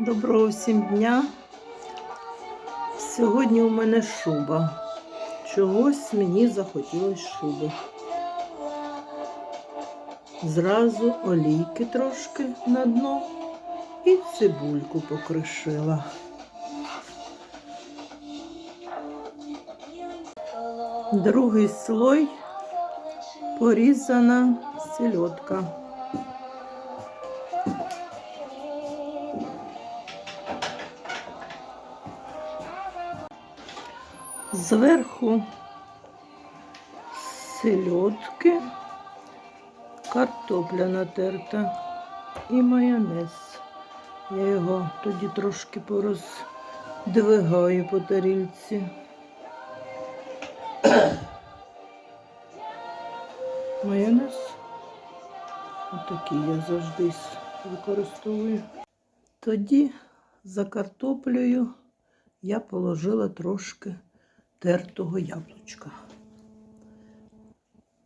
Доброго всім дня. Сьогодні у мене шуба. Чогось мені захотілось шуби. Зразу олійки трошки на дно і цибульку покришила. Другий слой порізана сельодка. Зверху сельодки, картопля натерта і майонез. Я його тоді трошки пороздвигаю по тарілці. Майонез. Отакий я завжди використовую. Тоді за картоплею я положила трошки тертого яблучка.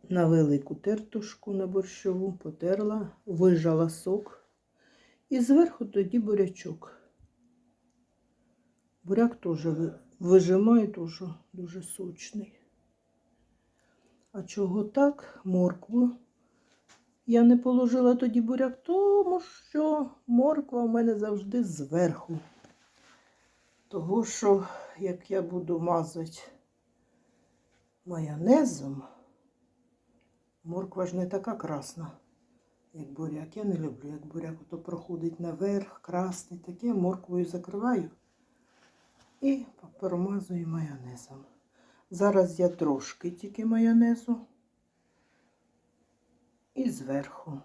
На велику тертушку на борщову потерла, вижала сок. І зверху тоді бурячок. Буряк теж ви- вижимаю, теж дуже сочний. А чого так? Моркву. Я не положила тоді буряк, тому що морква в мене завжди зверху. Того, що як я буду мазати майонезом, морква ж не така красна, як буряк. Я не люблю, як буряк то проходить наверх, красний, таке морквою закриваю і промазую майонезом. Зараз я трошки тільки майонезу і зверху.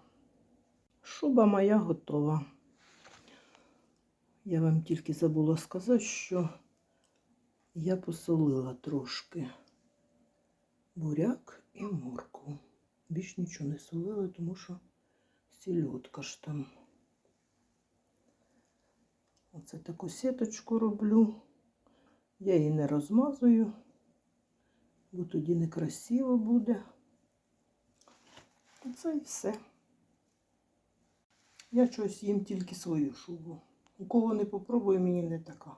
Шуба моя готова. Я вам тільки забула сказати, що я посолила трошки буряк і моркву. Більш нічого не солила, тому що сільотка ж там. Оце таку сіточку роблю. Я її не розмазую, бо тоді некрасиво буде. Оце і все. Я щось їм тільки свою шубу. У кого не попробую, мені не така.